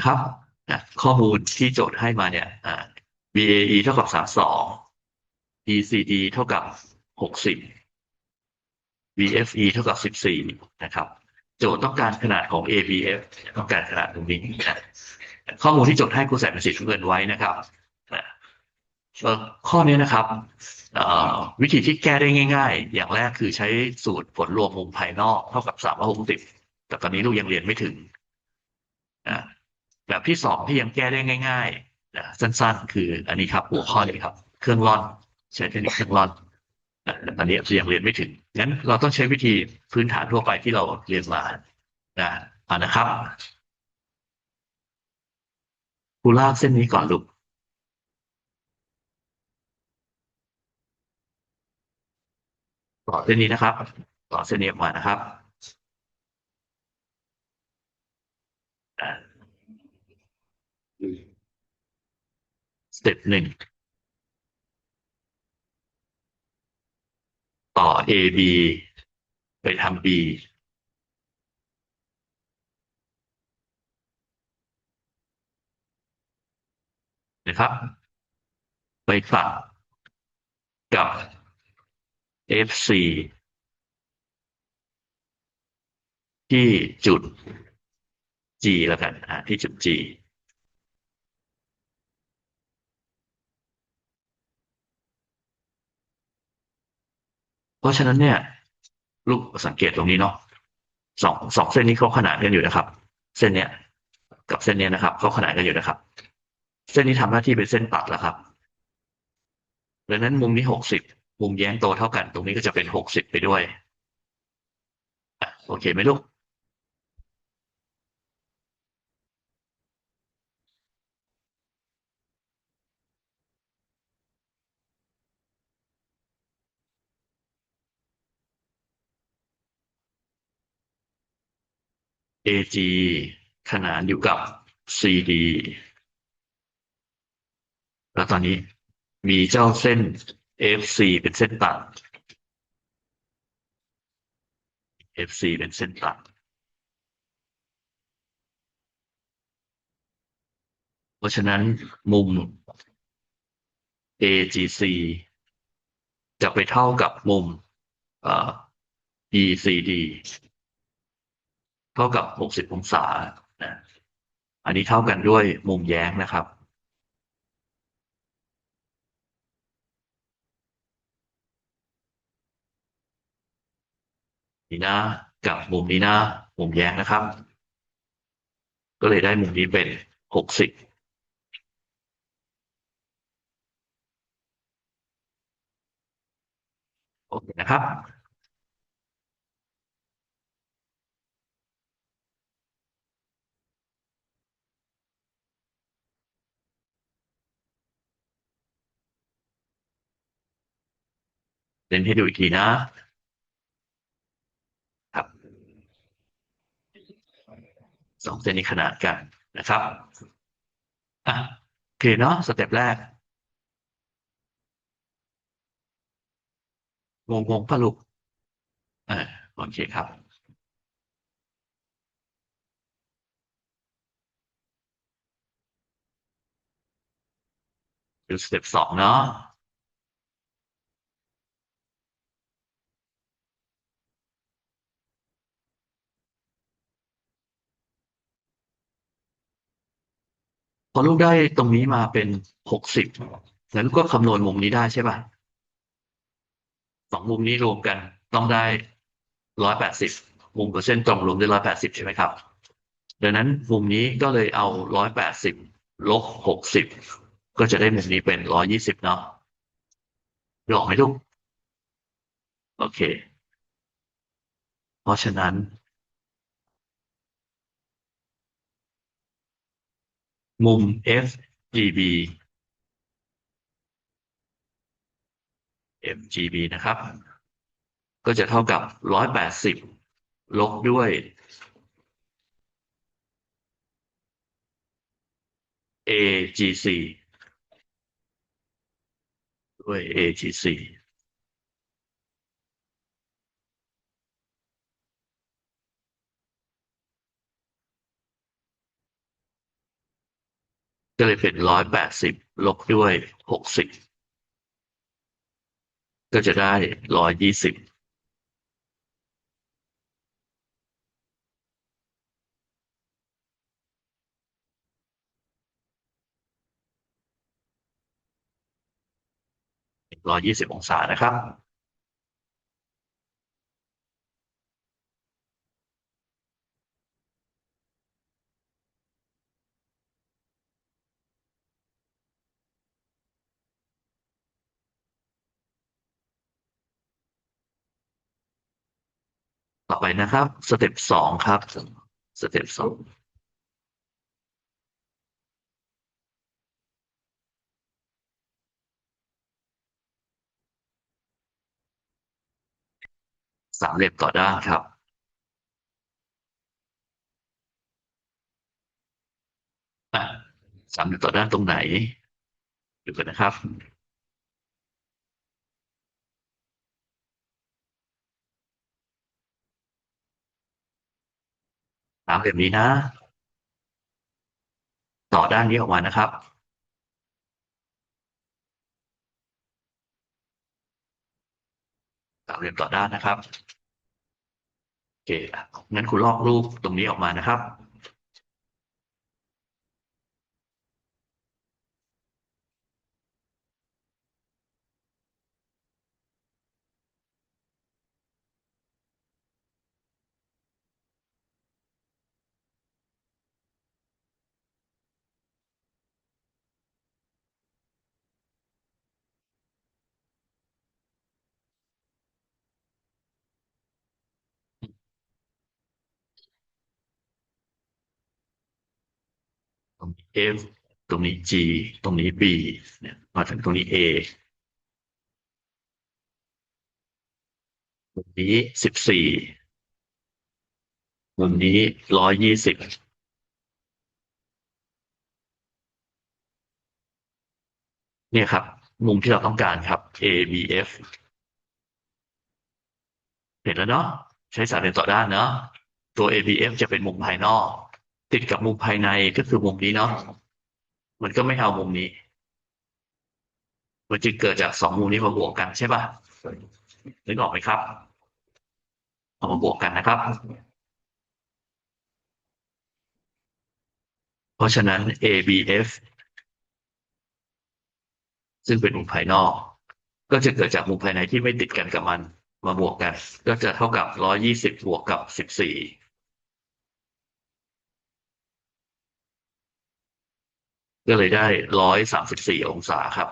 นะครับข้อมูลที่โจทย์ให้มาเนี่ย BAE เท่ากับสามสอง ECD เท่ากับหกสิบ VFE เท่ากับสิบสี่นะครับ โจทย์ต้องการขนาดของ ABF ต้องการขนาดตรงนี้นะข้อมูลที่โจทย์ให้ครูใส่เป็นสีน้ำเงินไว้นะครับข้อนี้นะครับวิธีที่แก้ได้ง่าย ๆ อย่างแรกคือใช้สูตรผลรวมมุมภายนอกเท่ากับสามร้อยหกสิบแต่ตอนนี้ลูกยังเรียนไม่ถึง แบบที่สองที่ยังแก้ได้ง่ายๆนะสั้นๆ คืออันนี้ครับ หัวข้อนี้ครับ เครื่องร่อน ใช้เทคนิคเครื่องร่อนนะแต่ตอนนี้ยังเรียนไม่ถึงงั้นเราต้องใช้วิธีพื้นฐานทั่วไปที่เราเรียนมานะอ่านะครับคูลากเส้นนี้ก่อนลูกต่อเส้นนี้นะครับ ต่อเส้นนี้ออกมานะครับ เต็ปหนึ่งต่อ A B ไปทำ B นะครับ ไปตัดกับ FC ที่จุด G แล้วกันที่จุด G เพราะฉะนั้นเนี่ยลูกสังเกตตรงนี้เนาะสองสองเส้นนี้เขาขนานกันอยู่นะครับ เส้นเนี้ยกับเส้นเนี้ยนะครับเขาขนานกันอยู่นะครับ เส้นนี้ทำหน้าที่เป็นเส้นตัดแล้วครับดังนั้นมุมนี้หกสิบมุมแย้งโตเท่ากัน ตรงนี้ก็จะเป็นหกสิบไปด้วยโอเคไหมลูก AG ขนานอยู่กับ CD แล้วตอนนี้มีเจ้าเส้น FC เป็นเส้นตัด FC เป็นเส้นตัด เพราะฉะนั้นมุม AGC จะไปเท่ากับมุมเอ่อ ECD เท่ากับ 60 องศานะอันนี้เท่ากันด้วยมุมแย้งนะครับ นี่นะกับมุมนี้นะมุมแย้งนะครับ ก็เลยได้มุมนี้เป็น 60โอเคนะครับ เล่นให้ดูอีกทีนะครับสองเส้นนี้ขนาดกันนะครับอะโอเคเนาะสเต็ปแรกงงงๆปะลูกอ่าโอเคครับดูสเต็ปสองเนาะ พอลูกได้ตรงนี้มาเป็นหกสิบงั้นก็คำนวณมุมนี้ได้ใช่ป่ะสองมุมนี้รวมกัน ต้องได้ร้อยแปดสิบมุมกับเส้นตรงรวมได้ร้อยแปดสิบใช่ไหมครับดังนั้นมุมนี้ก็เลยเอาร้อยแปดสิบลบหกสิบก็จะได้มุมนี้เป็นร้อยี่สิบเนาะหลอกไหมลูก โอเค เพราะฉะนั้น มุม FGB FGB นะครับ ก็จะเท่ากับร้อยแปดสิบลบด้วย AGC ด้วย AGC ก็เลยเป็นร้อยแปดสิบลบด้วยหกสิบก็จะได้ร้อยยี่สิบร้อยยี่สิบองศานะครับ ไปนะครับ สเต็ปสองครับ สเต็ปสองสามเหลี่ยมต่อด้านครับ สามเหลี่ยมต่อด้านตรงไหน ดูกันนะครับ สามเหลี่ยมนี้นะ ต่อด้านนี้ออกมานะครับ สามเหลี่ยมต่อด้านนะครับ โอเคงั้นคุณลอกรูปตรงนี้ออกมานะครับ ต รงนี้ F ตรงนี้ G ตรงนี้ B เนี่ยมาถึงตรงนี้ A ตรงนี้สิบสี่มุมนี้ร้อยยี่สิบเนี่ยครับ มุมที่เราต้องการครับ ABF เห็นแล้วเนาะใช้สามเหลี่ยมต่อด้านเนาะตัว ABF จะเป็นมุมภายนอก ติดกับมุมภายในก็คือมุมนี้เนาะมันก็ไม่เอามุมนี้ มันจึงเกิดจากสองมุมนี้มาบวกกันใช่ป่ะนึกออกไหมครับ เอามาบวกกันนะครับ เพราะฉะนั้น ABF ซึ่งเป็นมุมภายนอก ก็จะเกิดจากมุมภายในที่ไม่ติดกันกับมัน มาบวกกัน ก็จะเท่ากับร้อยี่สิบบวกกับสิบี่สี่ ก็เลยได้ร้อยสามสิบสี่องศาครับ